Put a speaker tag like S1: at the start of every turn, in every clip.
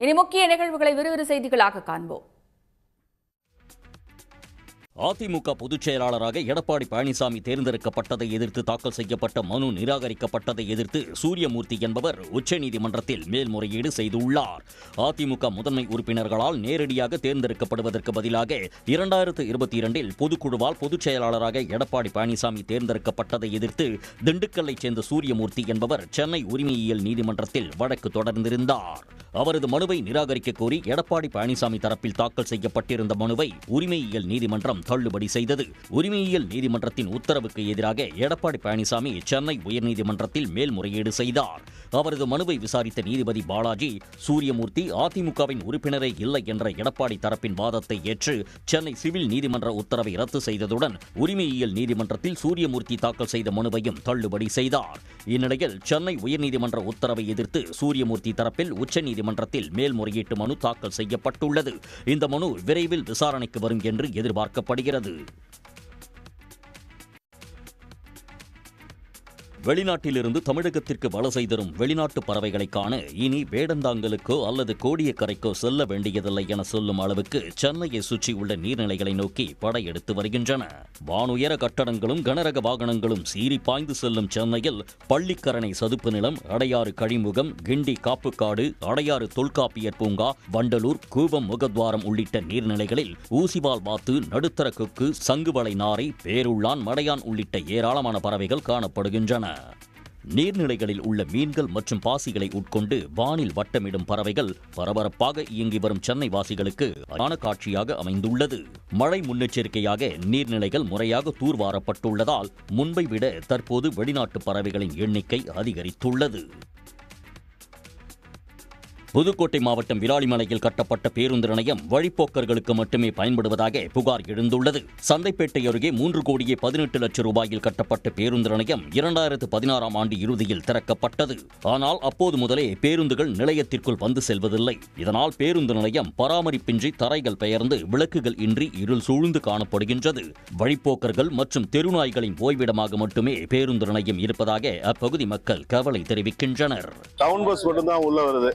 S1: இனி முக்கிய நிகழ்வுகளை விறுவிறு செய்திகளாக காண்போம்.
S2: அதிமுக பொதுச் செயலாளராக எடப்பாடி பழனிசாமி தேர்ந்தெடுக்கப்பட்டதை எதிர்த்து தாக்கல் செய்யப்பட்ட மனு நிராகரிக்கப்பட்டதை எதிர்த்து சூரியமூர்த்தி என்பவர் உச்சநீதிமன்றத்தில் மேல்முறையீடு செய்துள்ளார். அதிமுக முதன்மை உறுப்பினர்களால் நேரடியாக தேர்ந்தெடுக்கப்படுவதற்கு பதிலாக இரண்டாயிரத்து இருபத்தி இரண்டில் பொதுக்குழுவால் பொதுச் செயலாளராக எடப்பாடி பழனிசாமி தேர்ந்தெடுக்கப்பட்டதை எதிர்த்து திண்டுக்கல்லைச் சேர்ந்த சூரியமூர்த்தி என்பவர் சென்னை உரிமையியல் நீதிமன்றத்தில் வழக்கு தொடர்ந்திருந்தார். அவரது மனுவை நிராகரிக்க கோரி எடப்பாடி பழனிசாமி தரப்பில் தாக்கல் செய்யப்பட்டிருந்த மனுவை உரிமையியல் நீதிமன்றம் தள்ளுபடி செய்தது. உரிமையியல் நீதிமன்றத்தின் உத்தரவுக்கு எதிராக எடப்பாடி பழனிசாமி சென்னை உயர்நீதிமன்றத்தில் மேல்முறையீடு செய்தார். அவரது மனுவை விசாரித்த நீதிபதி பாலாஜி சூரியமூர்த்தி அதிமுகவின் உறுப்பினரே இல்லை என்ற எடப்பாடி தரப்பின் வாதத்தை ஏற்று சென்னை சிவில் நீதிமன்ற உத்தரவை ரத்து செய்ததுடன் உரிமையியல் நீதிமன்றத்தில் சூரியமூர்த்தி தாக்கல் செய்த மனுவையும் தள்ளுபடி செய்தார். இந்நிலையில் சென்னை உயர்நீதிமன்ற உத்தரவை எதிர்த்து சூரியமூர்த்தி தரப்பில் உச்சநீதிமன்றத்தில் மேல்முறையீட்டு மனு தாக்கல் செய்யப்பட்டுள்ளது. இந்த மனு விரைவில் விசாரணைக்கு வரும் என்று எதிர்பார்க்கப்படும் எதிர்பார்க்கப்படுகிறது வெளிநாட்டிலிருந்து தமிழகத்திற்கு வலசை தரும் வெளிநாட்டு பறவைகளை காண இனி வேடந்தாங்கலுக்கோ அல்லது கோடியக்கரைக்கோ செல்ல வேண்டியதில்லை என சொல்லும் அளவுக்கு சென்னையை சுற்றியுள்ள நீர்நிலைகளை நோக்கி படையெடுத்து வருகின்றன. வானுயர கட்டடங்களும் கனரக வாகனங்களும் சீறி பாய்ந்து செல்லும் சென்னையில் பள்ளிக்கரணை சதுப்பு நிலம் அடையாறு கழிமுகம் கிண்டி காப்புக்காடு அடையாறு தொல்காப்பியர் பூங்கா வண்டலூர் கூவம் முகத்வாரம் உள்ளிட்ட நீர்நிலைகளில் ஊசிவால் வாத்து நடுத்தர கொக்கு சங்குவளை நாரை பேருள்ளான் மடையான் உள்ளிட்ட ஏராளமான பறவைகள் காணப்படுகின்றன. நீர்நிலைகளில் உள்ள மீன்கள் மற்றும் பாசிகளை உட்கொண்டு வானில் வட்டமிடும் பறவைகள் பரபரப்பாக இயங்கி வரும் சென்னை வாசிகளுக்கு அழகான காட்சியாக அமைந்துள்ளது. மழை முன்னெச்சரிக்கையாக நீர்நிலைகள் முறையாக தூர்வாரப்பட்டுள்ளதால் முன்பை விட தற்போது வெளிநாட்டு பறவைகளின் எண்ணிக்கை அதிகரித்துள்ளது. புதுக்கோட்டை மாவட்டம் விராலிமலையில் கட்டப்பட்ட பேருந்து நிலையம் வழிப்போக்கர்களுக்கு மட்டுமே பயன்படுவதாக புகார் எழுந்துள்ளது. சந்தைப்பேட்டை அருகே மூன்று கோடியே பதினெட்டு லட்சம் ரூபாயில் கட்டப்பட்ட பேருந்து நிலையம் இரண்டாயிரத்து பதினாறாம் ஆண்டு இறுதியில் திறக்கப்பட்டது. ஆனால் அப்போது முதலே பேருந்துகள் நிலையத்திற்குள் வந்து செல்வதில்லை. இதனால் பேருந்து நிலையம் பராமரிப்பின்றி தரைகள் பெயர்ந்து விளக்குகள் இன்றி இருள் சூழ்ந்து காணப்படுகின்றது. வழிப்போக்கர்கள் மற்றும் தெருநாய்களின் ஓய்விடமாக மட்டுமே பேருந்து நிலையம் இருப்பதாக அப்பகுதி மக்கள் கவலை தெரிவிக்கின்றனர்.
S3: டவுன் பஸ் மட்டும்தான் உள்ள வருது.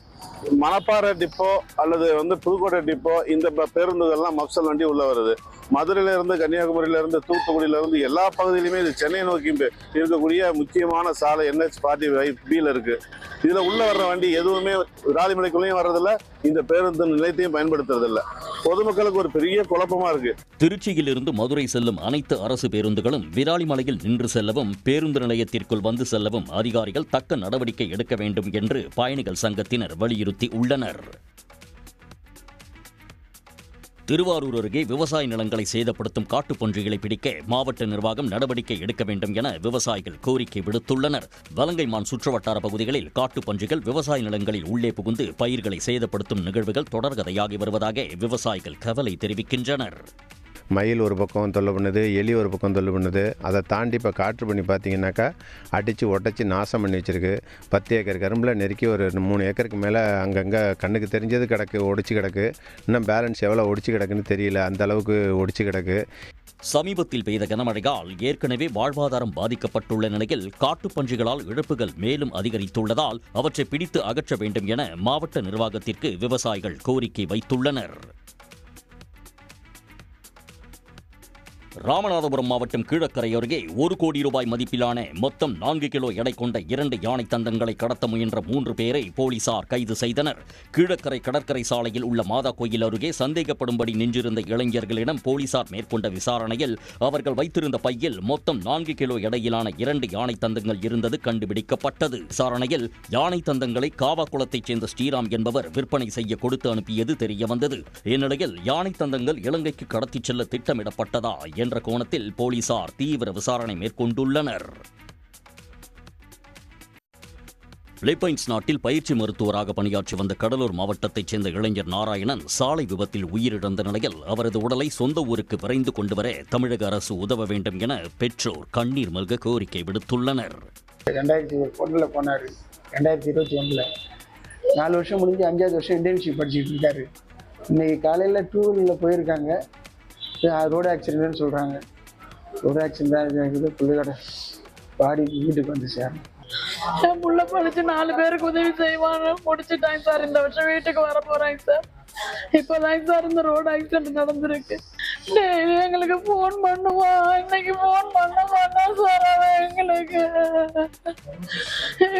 S3: மணப்பாறை டிப்போ அல்லது வந்து புதுக்கோட்டை டிப்போ இந்த ப- பேருந்துகள்லாம் மப்சல் வண்டி உள்ள வருது. மதுரையில இருந்து கன்னியாகுமரியில இருந்து தூத்துக்குடியில இருந்து எல்லா பகுதியிலுமே இது சென்னை நோக்கி இருக்கக்கூடிய முக்கியமான சாலை என்ஹெச் ஃபார்ட்டி பியில் இருக்கு. இதுல உள்ள வர்ற வண்டி எதுவுமே விராலிமலைக்குள்ளேயும் வர்றதில்ல. இந்த பேருந்து நிலையத்தையும் பயன்படுத்துறதில்ல. பொதுமக்களுக்கு ஒரு பெரிய குழப்பமா இருக்கு.
S2: திருச்சியிலிருந்து மதுரை செல்லும் அனைத்து அரசு பேருந்துகளும் விராலிமலையில் நின்று செல்லவும் பேருந்து நிலையத்திற்குள் வந்து செல்லவும் அதிகாரிகள் தக்க நடவடிக்கை எடுக்க வேண்டும் என்று பயணிகள் சங்கத்தினர் வலியுறுத்தி வலியுறுத்தியுள்ளனர் திருவாரூர் அருகே விவசாய நிலங்களை சேதப்படுத்தும் காட்டுப்பன்றிகளை பிடிக்க மாவட்ட நிர்வாகம் நடவடிக்கை எடுக்க வேண்டும் என விவசாயிகள் கோரிக்கை விடுத்துள்ளனர். வலங்கைமான் சுற்றுவட்டார பகுதிகளில் காட்டுப்பன்றிகள் விவசாய நிலங்களில் உள்ளே புகுந்து பயிர்களை சேதப்படுத்தும் நிகழ்வுகள் தொடர்கதையாகி வருவதாக விவசாயிகள் கவலை தெரிவிக்கின்றனர்.
S4: மயில் ஒரு பக்கம் தொல்லை பண்ணுது எலி ஒரு பக்கம் தொல்லை பண்ணுது. அதை தாண்டி இப்போ காற்று பண்ணி பார்த்தீங்கன்னாக்கா அடித்து ஒட்டச்சி நாசம் பண்ணி வச்சிருக்கு. பத்து ஏக்கர் கரும்பில் நெருக்கி ஒரு மூணு ஏக்கருக்கு மேலே அங்கங்கே கண்ணுக்கு தெரிஞ்சது கிடக்கு ஒடிச்சு கிடக்கு. இன்னும் பேலன்ஸ் எவ்வளோ ஒடிச்சு கிடக்குன்னு தெரியல. அந்த அளவுக்கு ஒடிச்சு கிடக்கு.
S2: சமீபத்தில் பெய்த கனமழையால் ஏற்கனவே வாழ்வாதாரம் பாதிக்கப்பட்டுள்ள நிலையில் காட்டுப்பன்றிகளால் இழப்புகள் மேலும் அதிகரித்துள்ளதால் அவற்றை பிடித்து அகற்ற வேண்டும் என மாவட்ட நிர்வாகத்திற்கு விவசாயிகள் கோரிக்கை வைத்துள்ளனர். ராமநாதபுரம் மாவட்டம் கீழக்கரை அருகே ஒரு கோடி ரூபாய் மதிப்பிலான மொத்தம் நான்கு கிலோ எடை கொண்ட இரண்டு யானை தந்தங்களை கடத்த முயன்ற மூன்று பேரை போலீசார் கைது செய்தனர். கீழக்கரை கடற்கரை சாலையில் உள்ள மாதா கோயில் அருகே சந்தேகப்படும்படி நின்றிருந்த இளைஞர்களிடம் போலீசார் மேற்கொண்ட விசாரணையில் அவர்கள் வைத்திருந்த பையில் மொத்தம் நான்கு கிலோ எடையிலான இரண்டு யானை தந்தங்கள் இருந்தது கண்டுபிடிக்கப்பட்டது. விசாரணையில் யானை தந்தங்களை காவாக்குளத்தைச் சேர்ந்த ஸ்ரீராம் என்பவர் விற்பனை செய்ய கொடுத்து அனுப்பியது தெரியவந்தது. இந்நிலையில் யானை தந்தங்கள் இலங்கைக்கு கடத்திச் செல்ல திட்டமிடப்பட்டதா என்ற கோணத்தில் போலீசார் தீவிர விசாரணை மேற்கொண்டுள்ளனர். பிலிப்பைன்ஸ் நாட்டில் பயிற்சி மருத்துவராக பணியாற்றி வந்த கடலூர் மாவட்டத்தைச் சேர்ந்த இளைஞர் நாராயணன் சாலை விபத்தில் உயிரிழந்த நிலையில் அவரது உடலை சொந்த ஊருக்கு விரைந்து கொண்டுவர தமிழக அரசு உதவ வேண்டும் என பெற்றோர் கண்ணீர் மல்க கோரிக்கை விடுத்துள்ளனர்.
S5: ரெண்டாயிரத்தி ஒன்றில் போனார். ரெண்டாயிரத்தி இருபத்தி ஒன்றில். நாலு வருஷம் முடிஞ்சு அஞ்சாவது வருஷம் இன்டர்ன்ஷிப் படிச்சுட்டு இருக்காரு. இன்னைக்கு காலையில் டூ வீலரில் போயிருக்காங்க. ரோடு ஆக்சிடென்ட்னு சொல்கிறாங்க ரோடு ஆக்சிடென்ட் தான் இது பிள்ளையோட பாடி வீட்டுக்கு வந்து சேரணும்
S6: என் புள்ள படிச்சு நாலு பேருக்கு உதவி செய்வான்னு முடிச்சுட்டாங்க சார் இந்த வருஷம் வீட்டுக்கு வர போறாங்க சார் இப்போதாங்க சார் இந்த ரோடு ஆக்சிடென்ட் நடந்திருக்கு. டெய்லி எங்களுக்கு ஃபோன் பண்ணுவான் இன்னைக்கு ஃபோன் பண்ண மாட்டான் சார் அவன் எங்களுக்கு.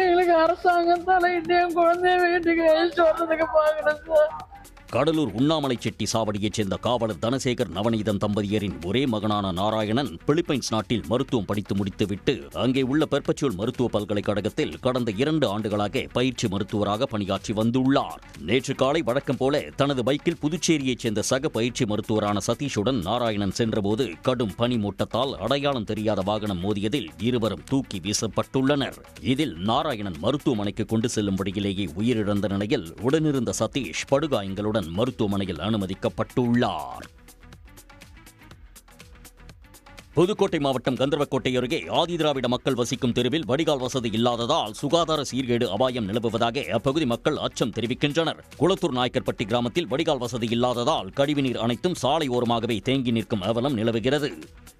S6: எங்களுக்கு அரசாங்கம் தலையிட்டு என் குழந்தைய வீட்டுக்கு அழைச்சிட்டு வர்றதுக்கு பாக்குறேன் சார்
S2: கடலூர் உண்ணாமலை செட்டி சாவடியைச் சேர்ந்த காவலர் தனசேகர் நவநீதன் தம்பதியரின் ஒரே மகனான நாராயணன் பிலிப்பைன்ஸ் நாட்டில் மருத்துவம் படித்து முடித்துவிட்டு அங்கே உள்ள பெர்பச்சுவல் மருத்துவ பல்கலைக்கழகத்தில் கடந்த இரண்டு ஆண்டுகளாக பயிற்சி மருத்துவராக பணியாற்றி வந்துள்ளார். நேற்று காலை வழக்கம் போல தனது பைக்கில் புதுச்சேரியைச் சேர்ந்த சக பயிற்சி மருத்துவரான சதீஷுடன் நாராயணன் சென்றபோது கடும் பனிமூட்டத்தால் அடையாளம் தெரியாத வாகனம் மோதியதில் இருவரும் தூக்கி வீசப்பட்டுள்ளனர். இதில் நாராயணன் மருத்துவமனைக்கு கொண்டு செல்லும் வழியிலேயே உயிரிழந்த நிலையில் உடனிருந்த சதீஷ் படுகாயங்களுடன் மருத்துவமனையில் அனுமதிக்கப்பட்டுள்ளார். புதுக்கோட்டை மாவட்டம் கந்தர்வக்கோட்டை அருகே ஆதிதிராவிட மக்கள் வசிக்கும் தெருவில் வடிகால் வசதி இல்லாததால் சுகாதார சீர்கேடு அபாயம் நிலவுவதாக அப்பகுதி மக்கள் அச்சம் தெரிவிக்கின்றனர். குளத்தூர் நாயக்கர்பட்டி கிராமத்தில் வடிகால் வசதி இல்லாததால் கழிவுநீர் அனைத்தும் சாலை ஓரமாகவே தேங்கி நிற்கும் அவலம் நிலவுகிறது.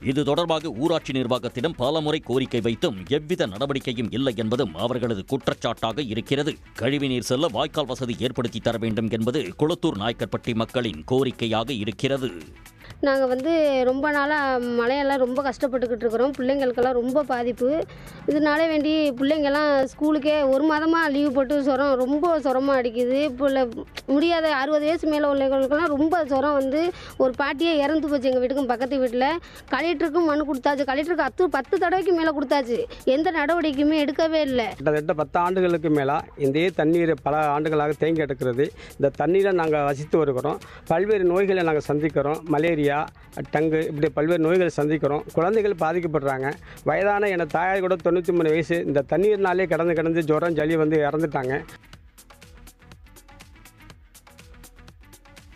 S2: இது தொடர்பாக ஊராட்சி நிர்வாகத்திடம் பலமுறை கோரிக்கை வைத்தும் எவ்வித நடவடிக்கையும் இல்லை என்பதும் அவர்களது குற்றச்சாட்டாக இருக்கிறது. கழிவுநீர் செல்ல வாய்க்கால் வசதி ஏற்படுத்தி தர வேண்டும் என்பது குளத்தூர் நாயக்கர்பட்டி மக்களின் கோரிக்கையாக இருக்கிறது.
S7: நாங்கள் வந்து ரொம்ப நாளாக மழையெல்லாம் ரொம்ப கஷ்டப்பட்டுக்கிட்டு இருக்கிறோம். பிள்ளைங்களுக்கெல்லாம் ரொம்ப பாதிப்பு. இதனால வேண்டி பிள்ளைங்கெல்லாம் ஸ்கூலுக்கே ஒரு மாதமாக லீவு போட்டு சுரம் ரொம்ப சுரமாக அடிக்குது. பிள்ளை முடியாத அறுபது வயசு மேலே உள்ளவங்களுக்கெல்லாம் ரொம்ப சுரம் வந்து ஒரு பாட்டியே இறந்து போச்சு எங்கள் வீட்டுக்கும் பக்கத்து வீட்டில் கலெக்டருக்கும் மனு கொடுத்தாச்சு. கலெக்டருக்கு அத்து பத்து தடவைக்கு மேலே கொடுத்தாச்சு. எந்த நடவடிக்கையுமே எடுக்கவே இல்லை.
S8: கிட்டத்தட்ட பத்து ஆண்டுகளுக்கு மேலே இதே தண்ணீர் பல ஆண்டுகளாக தேங்கி கிடக்கிறது. இந்த தண்ணீரை நாங்கள் வசித்து வருகிறோம். பல்வேறு நோய்களை நாங்கள் சந்திக்கிறோம். மலேரியா டங்கு இப்படி பல்வேறு நோய்களை சந்திக்கிறோம். குழந்தைகள் பாதிக்கப்படுறாங்க. வயதான என தாயார் கூட தொண்ணூற்றி மூணு வயசு இந்த தண்ணீர்னாலே கடந்து கடந்து ஜுரம் ஜலி வந்து இறந்துட்டாங்க.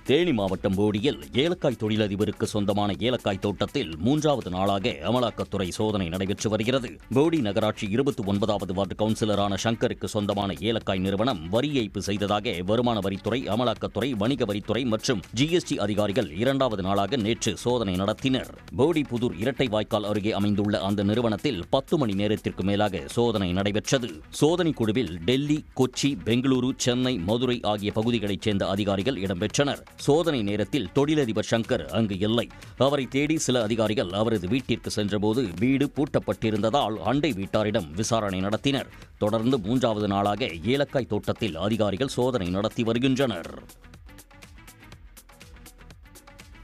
S2: தேனி மாவட்டம் போடியில் ஏலக்காய் தொழிலதிபருக்கு சொந்தமான ஏலக்காய் தோட்டத்தில் மூன்றாவது நாளாக அமலாக்கத்துறை சோதனை நடைபெற்று வருகிறது. போடி நகராட்சி இருபத்தி ஒன்பதாவது வார்டு கவுன்சிலரான சங்கருக்கு சொந்தமான ஏலக்காய் நிறுவனம் வரி ஏய்ப்பு செய்ததாக வருமான வரித்துறை அமலாக்கத்துறை வணிக வரித்துறை மற்றும் ஜிஎஸ்டி அதிகாரிகள் இரண்டாவது நாளாக நேற்று சோதனை நடத்தினர். போடி புதூர் இரட்டை வாய்க்கால் அருகே அமைந்துள்ள அந்த நிறுவனத்தில் பத்து மணி நேரத்திற்கு மேலாக சோதனை நடைபெற்றது. சோதனை குழுவில் டெல்லி கொச்சி பெங்களூரு சென்னை மதுரை ஆகிய பகுதிகளைச் சேர்ந்த அதிகாரிகள் இடம்பெற்றனர். சோதனை நேரத்தில் தொழிலதிபர் சங்கர் அங்கு இல்லை. அவரை தேடி சில அதிகாரிகள் அவரது வீட்டிற்கு சென்றபோது வீடு பூட்டப்பட்டிருந்ததால் அண்டை வீட்டாரிடம் விசாரணை நடத்தினர். தொடர்ந்து மூன்றாவது நாளாக ஏலக்காய் தோட்டத்தில் அதிகாரிகள் சோதனை நடத்தி வருகின்றனர்.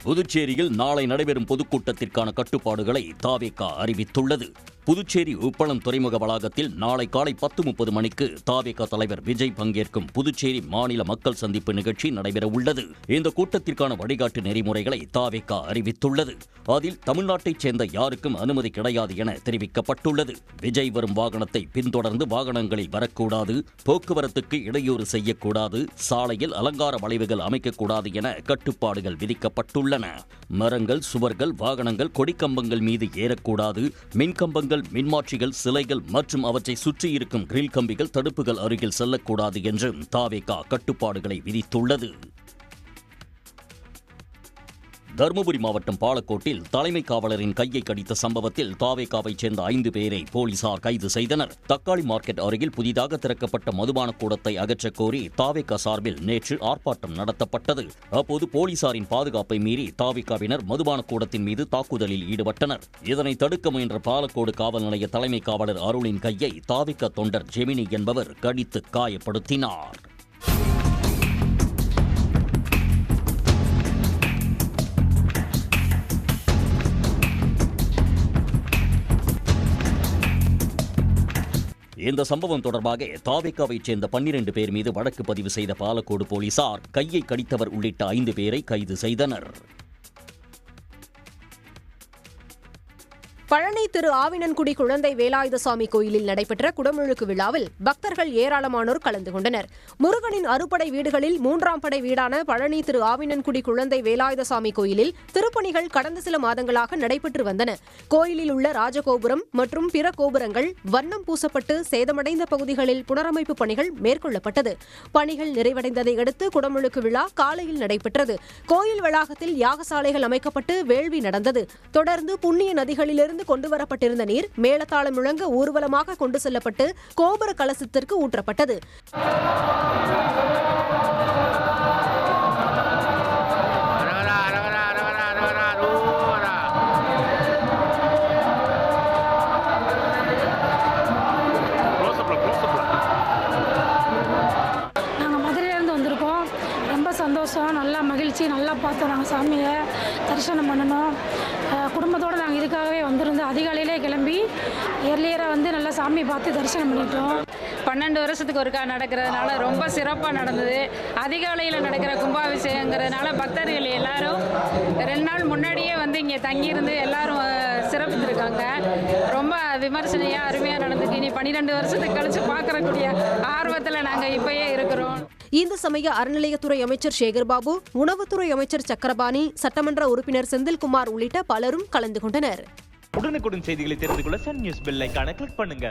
S2: புதுச்சேரியில் நாளை நடைபெறும் பொதுக்கூட்டத்திற்கான கட்டுப்பாடுகளை தாவேகா அறிவித்துள்ளது. புதுச்சேரி உப்பளம் துறைமுக வளாகத்தில் நாளை காலை பத்து முப்பது மணிக்கு தாவேகா தலைவர் விஜய் பங்கேற்கும் புதுச்சேரி மாநில மக்கள் சந்திப்பு நிகழ்ச்சி நடைபெற உள்ளது. இந்த கூட்டத்திற்கான வழிகாட்டு நெறிமுறைகளை தாவேகா அறிவித்துள்ளது. அதில் தமிழ்நாட்டைச் சேர்ந்த யாருக்கும் அனுமதி கிடையாது என தெரிவிக்கப்பட்டுள்ளது. விஜய் வரும் வாகனத்தை பின்தொடர்ந்து வாகனங்களில் வரக்கூடாது போக்குவரத்துக்கு இடையூறு செய்யக்கூடாது சாலையில் அலங்கார வளைவுகள் அமைக்கக்கூடாது என கட்டுப்பாடுகள் விதிக்கப்பட்டுள்ளன. மரங்கள் சுவர்கள் வாகனங்கள் கொடிக்கம்பங்கள் மீது ஏறக்கூடாது மின்கம்பங்கள் மின்மாற்றிகள் சிலைகள் மற்றும் அவற்றை சுற்றி இருக்கும் கிரில் கம்பிகள் தடுப்புகள் அருகில் செல்லக்கூடாது என்று தாவேகா கட்டுப்பாடுகளை விதித்துள்ளது. தருமபுரி மாவட்டம் பாலக்கோட்டில் தலைமை காவலரின் கையை கடித்த சம்பவத்தில் தாவேகாவைச் சேர்ந்த ஐந்து பேரை போலீசார் கைது செய்தனர். தக்காளி மார்க்கெட் அருகில் புதிதாக திறக்கப்பட்ட மதுபான கூடத்தை அகற்றக் கோரி தாவேகா சார்பில் நேற்று ஆர்ப்பாட்டம் நடத்தப்பட்டது. அப்போது போலீசாரின் பாதுகாப்பை மீறி தாவேகாவினர் மதுபான கூடத்தின் மீது தாக்குதலில் ஈடுபட்டனர். இதனை தடுக்க முயன்ற பாலக்கோடு காவல் நிலைய தலைமை காவலர் அருளின் கையை தாவேகா தொண்டர் ஜெமினி என்பவர் கடித்து காயப்படுத்தினார். இந்த சம்பவம் தொடர்பாக தாவேக்காவைச் சேர்ந்த பன்னிரண்டு பேர் மீது வழக்கு பதிவு செய்த பாலக்கோடு போலீசார் கையை கடித்தவர் உள்ளிட்ட ஐந்து பேரை கைது செய்தனர்.
S9: பழனி திரு ஆவினன்குடி குழந்தை வேலாயுதசாமி கோயிலில் நடைபெற்ற குடமுழுக்கு விழாவில் பக்தர்கள் ஏராளமானோர் கலந்து கொண்டனர். முருகனின் அறுபடை வீடுகளில் மூன்றாம் படை வீடான பழனி திரு ஆவினன்குடி குழந்தை வேலாயுதசாமி கோயிலில் திருப்பணிகள் கடந்த சில மாதங்களாக நடைபெற்று வந்தன. கோயிலில் உள்ள ராஜகோபுரம் மற்றும் பிற கோபுரங்கள் வண்ணம் பூசப்பட்டு சேதமடைந்த பகுதிகளில் புனரமைப்பு பணிகள் மேற்கொள்ளப்பட்டது. பணிகள் நிறைவடைந்ததை அடுத்து குடமுழுக்கு விழா காலையில் நடைபெற்றது. கோயில் வளாகத்தில் யாகசாலைகள் அமைக்கப்பட்டு வேள்வி நடந்தது. தொடர்ந்து புண்ணிய நதிகளிலிருந்து அங்கிருந்து கொண்டு வரப்பட்டிருந்த நீர் மேளதாளம் முழங்க ஊர்வலமாக கொண்டு செல்லப்பட்டு கோபுர கலசத்திற்கு ஊற்றப்பட்டது.
S10: நாங்கள் மதுரையிலேருந்து வந்திருக்கோம். ரொம்ப சந்தோஷம் நல்லா மகிழ்ச்சி நல்லா பார்த்தோம் நாங்கள் சாமியை. தரிசனம் பண்ணணும். குடும்பத்தோடு நாங்கள் இதுக்காகவே வந்திருந்து அதிகாலையிலே கிளம்பி எர்லியராக வந்து நல்லா சாமி பார்த்து தரிசனம் பண்ணிட்டோம்.
S11: பன்னெண்டு வருஷத்துக்கு ஒருக்கா நடக்கிறதுனால ரொம்ப சிறப்பாக நடந்தது. அதிகாலையில் நடக்கிற கும்பாபிஷேகங்கிறதுனால பக்தர்கள் எல்லாரும் ரெண்டு நாள் முன்னாடியே வந்து இங்கே தங்கியிருந்து எல்லாரும் அஹ், சிறப்பித்திருக்காங்க. ரொம்ப விமர்சனையாக அருமையாக நடந்துக்கு இனி பன்னிரெண்டு வருஷத்துக்கு கழிச்சு பார்க்கறக்கூடிய ஆர்வத்தில் நாங்கள் இப்பயே இருக்கிறோம்.
S9: இந்து சமய அறநிலையத்துறை அமைச்சர் சேகர்பாபு உணவுத்துறை அமைச்சர் சக்கரபாணி சட்டமன்ற உறுப்பினர் செந்தில்குமார் உள்ளிட்ட பலரும் கலந்து கொண்டனர்.
S12: உடனுக்குடன் செய்திகளை தெரிந்து கொள்ள சன் நியூஸ் பெல் ஐக்கான கிளிக் பண்ணுங்க.